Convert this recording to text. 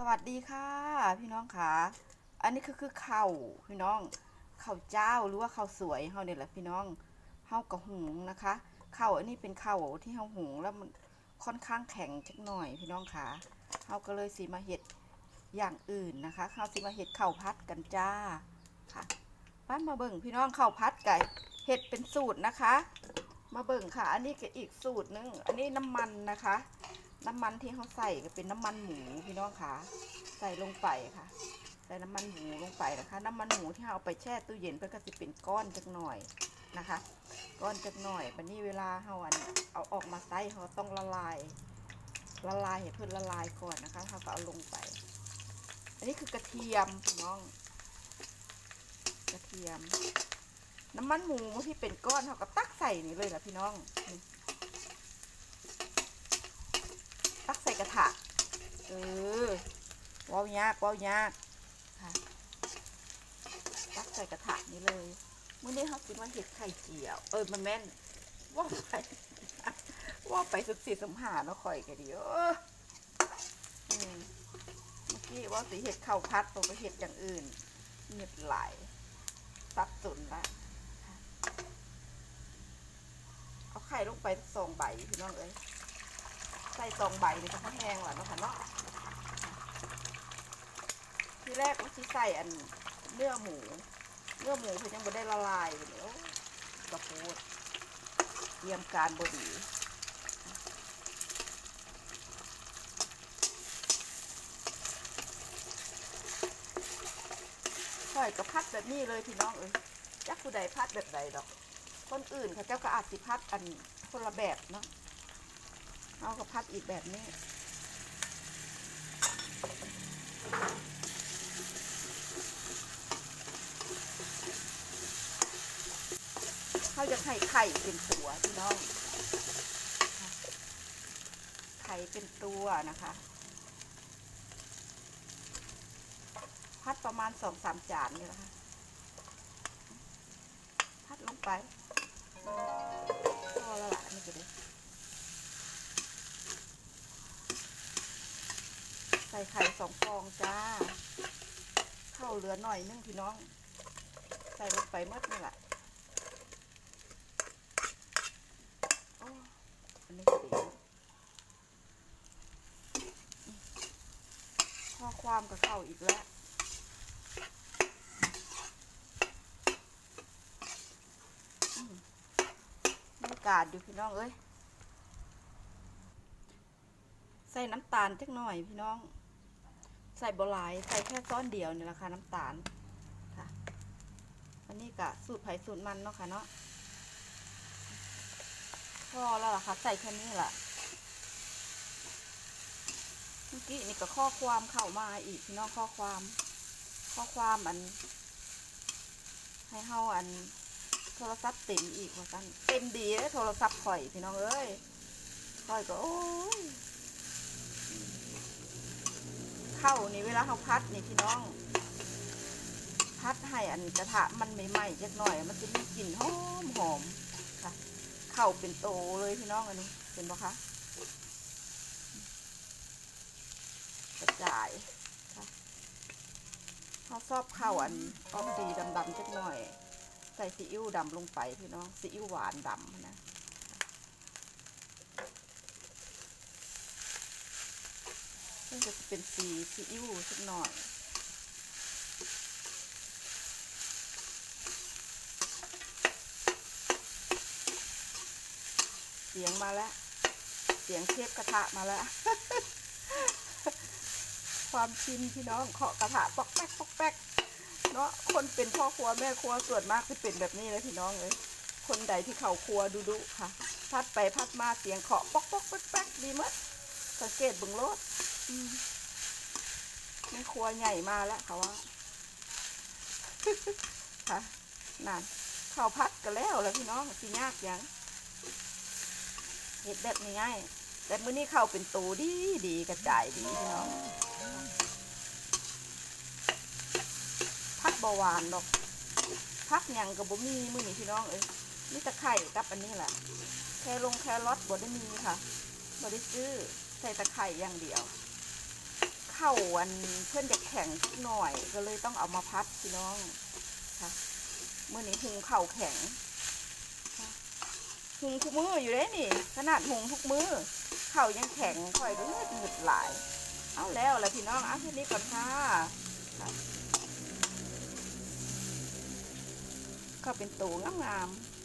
สวัสดีค่ะ พี่น้องค่ะ อันนี้คือคือข้าวพี่น้องข้าวเจ้าหรือว่าข้าวสวยเฮาเนี่ยแหละพี่น้องเฮากระหุงนะคะข้าวอันนี้เป็นข้าวที่เฮาหุงแล้วมันค่อนข้างแข็งจักหน่อย พี่น้องค่ะเฮาก็เลยสิมาเฮ็ดอย่างอื่นนะคะเฮาสิมาเฮ็ดข้าวพัดกันจ้าค่ะป้านมาเบิ่งพี่น้องข้าวพัดไก่เฮ็ดเป็นสูตรนะคะ มาเบิ่งค่ะ อันนี้ก็อีกสูตรนึงอันนี้น้ำมันนะคะ น้ำมันที่เขาใส่ก็เป็นน้ำมันหมูพี่น้องค่ะ ใส่ลงไปค่ะ ใส่น้ำมันหมูลงไปนะคะ น้ำมันหมูที่เราเอาไปแช่ตู้เย็นเพื่อก็จะเป็นก้อนจักหน่อยนะคะ ก้อนจักหน่อยบันนี้เวลาเราอันเอาออกมาใส่เขาต้องละลาย ละลายให้เพื่อละลายก่อนนะคะเราก็เอาลงไป อันนี้คือกระเทียมพี่น้อง กระเทียม น้ำมันหมูที่เป็นก้อนเขาก็ตักใส่นี่เลยล่ะพี่น้องนี่ ตั กระถะเออว้าวยากว้าวยากค่ะตักใส่กระถะนี่เลยเมื่อนี้เขาคิดว่าเห็ดไข่เจียว เออมันแม่นว่าไปว่าไปสุดสีสมหาเนาะข่อยกันดีเอออืมเมื่อกี้ว่าสีเห็ดข้าวพัดตัวก็เห็ดอย่างอื่นเงียบไหลายสับสนละค่ะเอาไข่ลงไปสักสองใบพี่น้องเอ้ย ใส่ตองใบนี่ก็แห้งแล้วเนาะค่ะเนาะทีแรกก็สิใส่อันเนื้อหมู เนื้อหมูเพิ่นยังบ่ได้ละลายเลยโอ้กระโพดเตรียมการบดีค่อยก็พัดแบบนี้เลยพี่น้องเอ้ยจักผู้ใดพัดแบบใดดอก คนอื่นเขาเจ้าก็อาจสิพัดอันคนละแบบเนาะ เอาก็พัดอีกแบบนี้ เขาจะไข่ไข่เป็นตัวพี่น้อง ไข่เป็นตัวนะคะ พัดประมาณสองสามจานนี่แหละค่ะ พัดลงไป ส่ไข่สองฟองจ้า เข้าเหลือหน่อยนึงพี่น้อง ใส่ลงไปหมดนี่แหละโอ้อันนี้ก็ดีข้อความกับเข้าอีกแล้วอืมบรรยากาศอยู่พี่น้องเอ้ยใส่น้ำตาลจักหน่อยพี่น้อง ใส่บหลายใส่แค่ซ้อนเดียวนี่แหละค่ะน้ำตาลค่ะ อันนี้กะสูตรไผ่สูตรมันเนาะค่ะเนาะพอแล้วล่ะค่ะ ใส่แค่นี้แหละเมื่อกี้นี่ก็ข้อความเข้ามาอีกพี่น้องข้อความ ข้อความอัน ให้เฮาอัน โทรศัพท์เต็มอีกว่ากันเต็มดีเลยโทรศัพท์ข่อยพี่น้องเอ้ยข่อยก็โอ้ย เข้านี่เวลาเขาพัดนี่พี่น้อง พัดให้อันกระทะมันใหม่ๆจักหน่อย มันจะมีกลิ่นหอมหอมค่ะเข้าเป็นโตเลยพี่น้องอันนี้เห็นปะคะกระจายค่ะเขาชอบเข้าอันออกสีดำๆจักหน่อย ใส่ซีอิ๊วดำลงไปพี่น้องซีอิ๊วหวานดำนะ ซึ่งจะเป็นสีซีอิ๊วสักหน่อยเสียงมาแล้ว เสียงเชฟกระทะมาแล้ว ความชินพี่น้องเคาะกระทะปอกแป๊กปอกแป๊กเนาะคนเป็นพ่อครัวแม่ครัวส่วนมากจะเป็นแบบนี้เลยพี่น้องเลยคนใดที่เขาครัวดูดุค่ะ พัดไปพัดมาเสียงเคาะปอกปอกแป๊กแป๊กดีมั้ย สังเกตเบึงโลดอืมแม่ครัวใหญ่มาแล้วเขาว่าค่ะนั่นข้าวพัดก็แล้วแล้วพี่น้องสิยากหยังเห็ดแบบง่ายๆแต่มื้อนี้ข้าวเป็นตูดีดีกระจายดีพี่น้องพักเบาหวานดอกพักหยังกับบ่มีมื้อนี้พี่น้องเอ้ยมีแต่ไข่กับอันนี้แหละแคลงแครอทบ่ได้มีค่ะบ่ได้ซื้อ ใส่แต่ไข่อย่างเดียวขข้าวันเพื่อนจะแข็งหน่อย ก็เลยต้องเอามาพัดพี่น้องค่ะเมื่อนี้หุงเข้าแข็งหุงทุกมืออยู่เลยนี่ ขนาดหุงทุกมือเข้ายังแข็งค่อยก็เลือดหงุดหลาย เอาแล้วละพี่น้องเอาแค่นี้ก่อนค่ะค่ะข้าเป็นตูงามๆ